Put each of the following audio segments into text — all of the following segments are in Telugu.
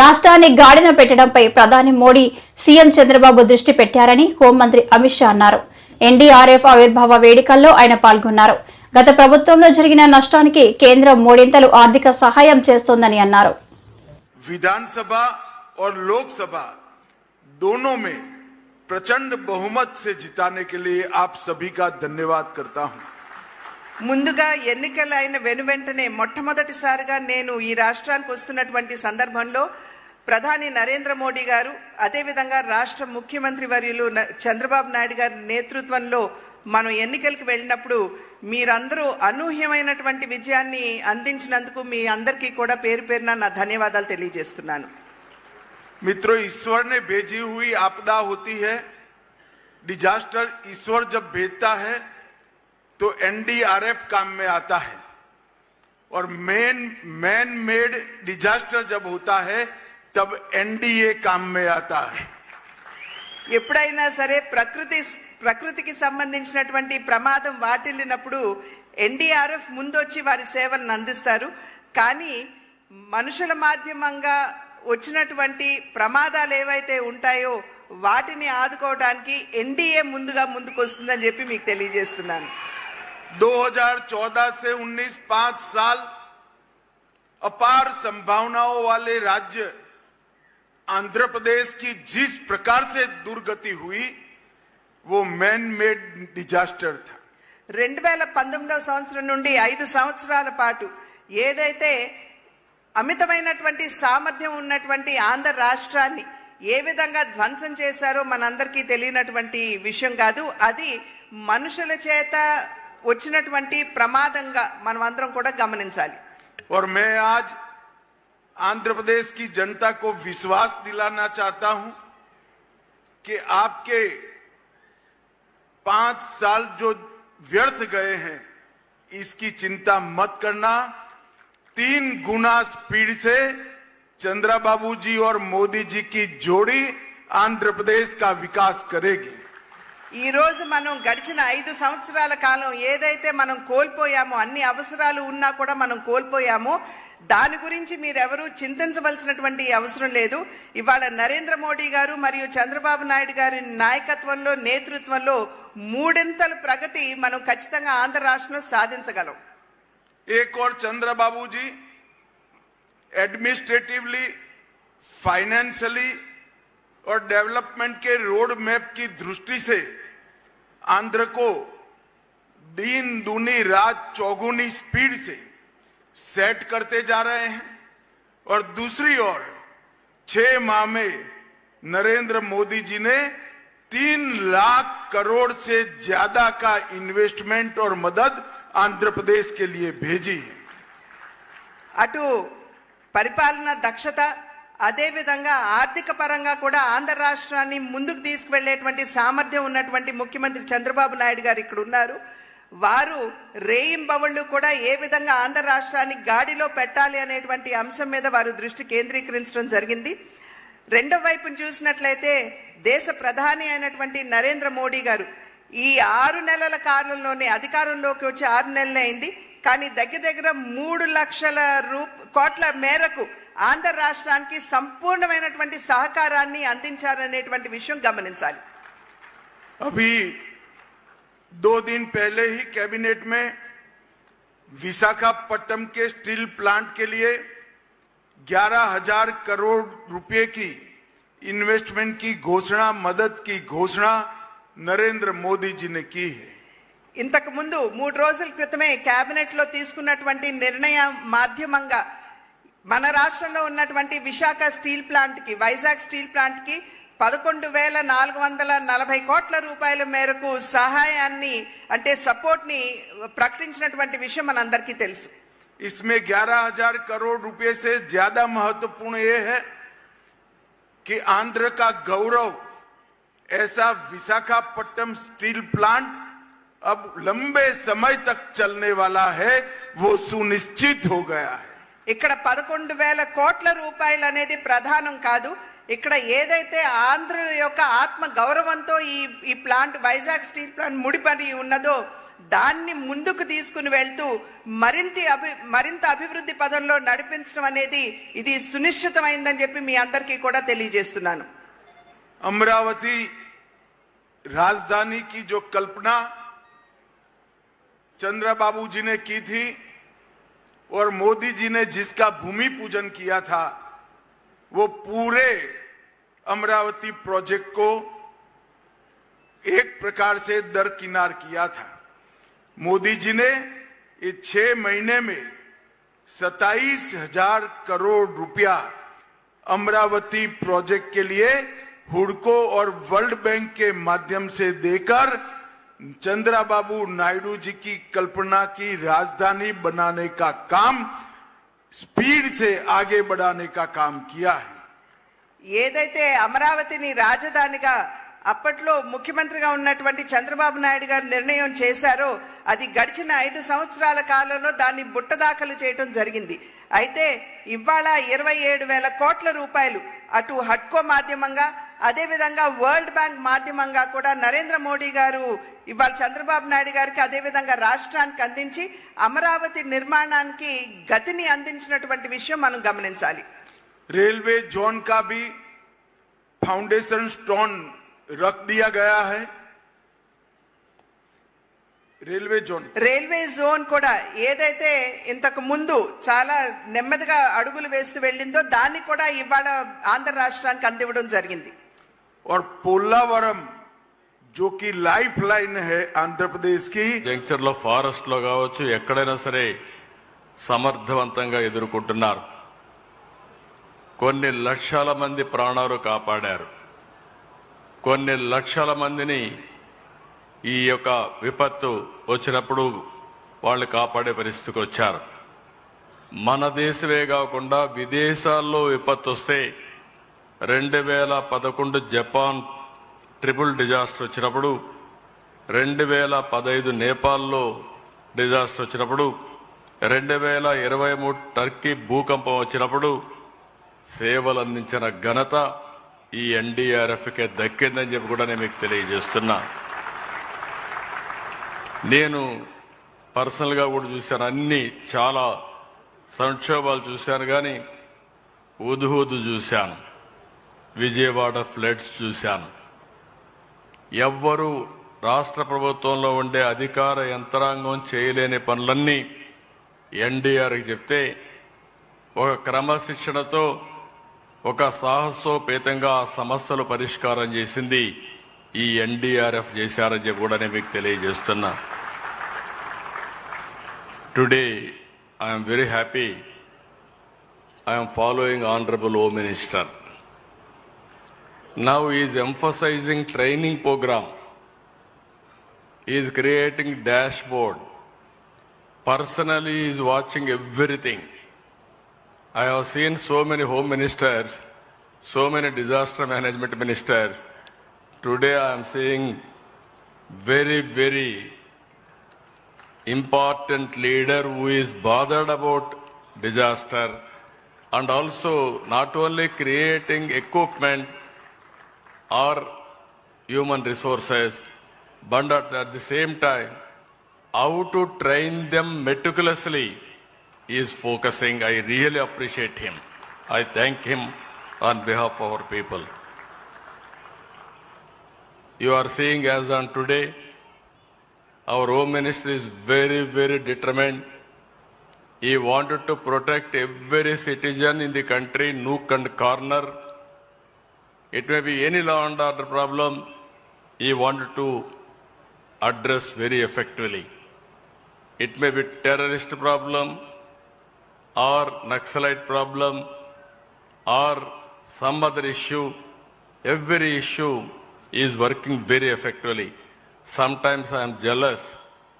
రాష్ట్రాన్ని గాడిన పెట్టడంపై ప్రధాని మోడీ సీఎం చంద్రబాబు దృష్టి పెట్టారని హోంమంత్రి అమిత్ షా అన్నారు. ఎన్డీఆర్ఎఫ్ ఆవిర్భావ వేడుకల్లో ఆయన పాల్గొన్నారు. గత ప్రభుత్వంలో జరిగిన నష్టానికి కేంద్రం మూడింతలు ఆర్థిక సహాయం చేస్తోందని అన్నారు विधानसभा और लोकसभा दोनों में प्रचंड बहुमत से जिताने के लिए आप सभी का धन्यवाद करता हूं ముందుగా ఎన్నికలు అయిన వెనువెంటనే మొట్టమొదటిసారిగా నేను ఈ రాష్ట్రానికి వస్తున్నటువంటి సందర్భంలో ప్రధాని నరేంద్ర మోడీ గారు అదేవిధంగా రాష్ట్ర ముఖ్యమంత్రి వర్యులు న- చంద్రబాబు నాయుడు గారి నేతృత్వంలో మనం ఎన్నికలకు వెళ్ళినప్పుడు మీరందరూ అనూహ్యమైనటువంటి విజయాన్ని అందించినందుకు మీ అందరికీ కూడా పేరు పేరున నా ధన్యవాదాలు తెలియజేస్తున్నాను मित्रों ईश्वर ने भेजी हुई आपदा होती है डिजास्टर ईश्वर जब भेजता है तो एनडीआरएफ काम में आता है और मैन मैन मेड डिजास्टर जब होता है तब एनडीए काम में आता है ఎప్పుడైనా సరే ప్రకృతి ప్రకృతికి సంబంధించినటువంటి ప్రమాదం వాటిల్లినప్పుడు ఎన్డీఆర్ఎఫ్ ముందొచ్చి వారి సేవలను అందిస్తారు కానీ మనుషుల మాధ్యమంగా వచ్చినటువంటి ప్రమాదాలు ఏవైతే ఉంటాయో వాటిని ఆదుకోవడానికి ఎన్డీఏ ముందుగా ముందుకు వస్తుందని చెప్పి మీకు తెలియజేస్తున్నాను 2014 से 19 पांच साल अपार संभावनाओं वाले राज्य आंध्र प्रदेश की जिस प्रकार से दुर्गति हुई वो मैन मेड डिजास्टर था రెండు వేల పంతొమ్మిదవ సంవత్సరం నుండి ఐదు సంవత్సరాల పాటు ఏదైతే అమితమైనటువంటి సామర్థ్యం ఉన్నటువంటి ఆంధ్ర రాష్ట్రాన్ని ఏ విధంగా ధ్వంసం చేశారో మనందరికీ తెలియనటువంటి విషయం కాదు అది మనుషుల చేత వచ్చినటువంటి ప్రమాదంగా మనం అందరం కూడా గమనించాలి और मैं आज आंध्र प्रदेश की जनता को विश्वास दिलाना चाहता हूं कि आपके पांच साल जो व्यर्थ गए हैं इसकी चिंता मत करना तीन गुना स्पीड से चंद्रबाबू जी और मोदी जी की जोड़ी आंध्र प्रदेश का विकास करेगी ఈ రోజు మనం గడిచిన ఐదు సంవత్సరాల కాలం ఏదైతే మనం కోల్పోయామో అన్ని అవసరాలు ఉన్నా కూడా మనం కోల్పోయామో దాని గురించి మీరెవరూ చింతించవలసినటువంటి అవసరం లేదు ఇవాళ నరేంద్ర మోడీ గారు మరియు చంద్రబాబు నాయుడు గారి నాయకత్వంలో నేతృత్వంలో మూడింతల ప్రగతి మనం ఖచ్చితంగా ఆంధ్ర రాష్ట్రంలో సాధించగలం एक और चंद्रबाबू जी एडमिनिस्ट्रेटिवली फाइनेंशियली और डेवलपमेंट के रोड मैप की दृष्टि से आंध्र को दिन दूनी रात चौगुनी स्पीड से सेट करते जा रहे हैं और दूसरी ओर छह माह में नरेंद्र मोदी जी ने तीन लाख करोड़ से ज्यादा का इन्वेस्टमेंट और मदद आंध्र प्रदेश के लिए भेजी है అటు పరిపాలన దక్షత అదేవిధంగా ఆర్థిక పరంగా కూడా ఆంధ్ర రాష్ట్రాన్ని ముందుకు తీసుకువెళ్లేటువంటి సామర్థ్యం ఉన్నటువంటి ముఖ్యమంత్రి చంద్రబాబు నాయుడు గారు ఇక్కడ ఉన్నారు వారు రేయింబవళ్ళు కూడా ఏ విధంగా ఆంధ్ర రాష్ట్రాన్ని గాడిలో పెట్టాలి అనేటువంటి అంశం మీద వారు దృష్టి కేంద్రీకరించడం జరిగింది. రెండో వైపును చూసినట్లయితే దేశ ప్రధాని అయినటువంటి నరేంద్ర మోడీ గారు ఈ ఆరు నెలల కాలంలోనే అధికారంలోకి వచ్చి ఆరు నెలలే అయింది. కానీ దగ్గర దగ్గర మూడు లక్షల రూ కోట్ల మేరకు ఆంధ్ర రాష్ట్రానికి సంపూర్ణమైనటువంటి సహకారాన్ని అందించారనేటువంటి విషయం గమనించాలి. दो दिन पहले ही कैबिनेट में विशाखापट्टनम के स्टील प्लांट के लिए ग्यारह हजार करोड़ रुपए की इन्वेस्टमेंट की घोषणा मदद की घोषणा नरेंद्र मोदी जी ने की है ఇంతకు ముందు మూడు రోజుల క్రితమే కేబినెట్ లో తీసుకున్నటువంటి నిర్ణయం మాధ్యమంగా మన రాష్ట్రంలో ఉన్నటువంటి విశాఖ స్టీల్ ప్లాంట్ కి వైజాగ్ స్టీల్ ప్లాంట్ కి పదకొండు వేల నాలుగు వందల నలభై కోట్ల రూపాయల మేరకు సహాయాన్ని అంటే సపోర్ట్ ని ప్రకటించినటువంటి విషయం మనందరికీ తెలుసు इसमें ग्यारह हजार करोड़ रुपए से ज्यादा महत्वपूर्ण ये है कि आंध्र का गौरव ऐसा विशाखापट्टनम स्टील प्लांट अब लंबे समय तक चलने वाला है वो सुनिश्चित हो गया है ఇక్కడ పదకొండు వేల కోట్ల రూపాయలు అనేది ప్రధానం కాదు ఇక్కడ ఏదైతే ఆంధ్రుల యొక్క ఆత్మ గౌరవంతో ఈ ఈ ప్లాంట్ వైజాగ్ స్టీల్ ప్లాంట్ ముడిపడి ఉన్నదో దాన్ని ముందుకు తీసుకుని వెళ్తూ మరింత అభి మరింత అభివృద్ధి పదంలో నడిపించడం అనేది ఇది సునిశ్చితమైందని చెప్పి మీ అందరికీ కూడా తెలియజేస్తున్నాను अमरावती राजधानी की जो कल्पना चंद्रबाबू जी ने की थी और मोदी जी ने जिसका भूमि पूजन किया था वो पूरे अमरावती प्रोजेक्ट को एक प्रकार से दरकिनार किया था। मोदी जी ने ये छह महीने में सताइस हज़ार करोड़ रुपया अमरावती प्रोजेक्ट के लिए हुडको और वर्ल्ड बैंक के माध्यम से देकर चंद्राबाबू नायडू जी की कल्पना की राजधानी बनाने का काम, स्पीड से आगे बढ़ाने का काम किया है। ఏదైతే అమరావతిని రాజధానిగా అప్పట్లో ముఖ్యమంత్రిగా ఉన్నటువంటి చంద్రబాబు నాయుడు గారు నిర్ణయం చేశారో అది గడిచిన ఐదు సంవత్సరాల కాలంలో దాన్ని బుట్టదాఖలు చేయటం జరిగింది. అయితే ఇవాళ ఇరవై ఏడు వేల కోట్ల రూపాయలు అటు హట్కో మాధ్యమంగా అదేవిధంగా వరల్డ్ బ్యాంక్ మాధ్యమంగా కూడా నరేంద్ర మోడీ గారు ఇవాళ చంద్రబాబు నాయుడు గారికి అదేవిధంగా రాష్ట్రానికి అందించి అమరావతి నిర్మాణానికి గతిని అందించినటువంటి విషయం మనం గమనించాలి. रेलवे जोन का भी फाउंडेशन स्टोन रख दिया गया है रेलवे जोन రైల్వే జోన్ కూడా ఏదైతే ఇంతకు ముందు చాలా నెమ్మదిగా అడుగులు వేస్తూ వెళ్ళిందో దాన్ని కూడా ఇవాళ ఆంధ్ర రాష్ట్రానికి అందివ్వడం జరిగింది और पोलावरम जो कि लाइफ लाइन है आंध्र प्रदेश की జంక్చర్ లో ఫారెస్ట్ లో కావచ్చు ఎక్కడైనా సరే సమర్థవంతంగా ఎదుర్కొంటున్నారు కొన్ని లక్షల మంది ప్రాణాలు కాపాడారు. కొన్ని లక్షల మందిని ఈ యొక్క విపత్తు వచ్చినప్పుడు వాళ్ళు కాపాడే పరిస్థితికి వచ్చారు. మన దేశమే కాకుండా విదేశాల్లో విపత్తు వస్తే రెండు వేల పదకొండు జపాన్ ట్రిపుల్ డిజాస్టర్ వచ్చినప్పుడు రెండు వేల పదహైదు నేపాల్లో డిజాస్టర్ వచ్చినప్పుడు రెండు వేల ఇరవై మూడు టర్కీ భూకంపం వచ్చినప్పుడు సేవలు అందించిన ఘనత ఈ ఎన్డీఆర్ఎఫ్కే దక్కిందని చెప్పి కూడా నేను మీకు తెలియజేస్తున్నా. నేను పర్సనల్గా కూడా చూశాను అన్ని చాలా సంక్షోభాలు చూశాను కానీ ఉదుహుదు చూశాను. విజయవాడ ఫ్లడ్స్ చూశాను. ఎవ్వరూ రాష్ట్ర ప్రభుత్వంలో ఉండే అధికార యంత్రాంగం చేయలేని పనులన్నీ ఎన్డీఆర్కి చెప్తే ఒక క్రమశిక్షణతో ఒక సాహసోపేతంగా సమస్యలు పరిష్కారం చేసింది ఈ ఎన్డీఆర్ఎఫ్ చేశారని కూడా నేను మీకు తెలియజేస్తున్నా. Today I'm very happy I'm following honourable home minister now is emphasizing training programme is creating dashboard personally is watching everything i have seen so many home ministers so many disaster management ministers. Today i am seeing very very important leader who is bothered about disaster and also not only creating equipment or human resources, but at, the same time, how to train them meticulously is focusing. I really appreciate him. I thank him on behalf of our people. You are seeing as on today, our Home Minister is very, very determined. He wanted to protect every citizen in the country, nook and corner. It may be any law and order problem he wanted to address very effectively. It may be terrorist problem or Naxalite problem or some other issue. Every issue is working very effectively. Sometimes I am jealous.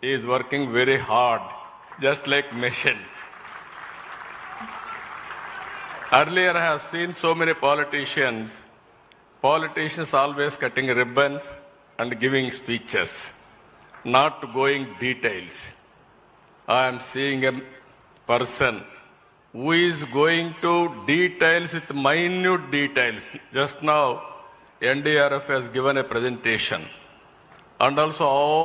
He is working very hard, just like machine. Earlier I have seen so many politicians politicians always cutting ribbons and giving speeches, not going details. I am seeing a person who is going to details with minute details. Just now, NDRF has given a presentation. And also all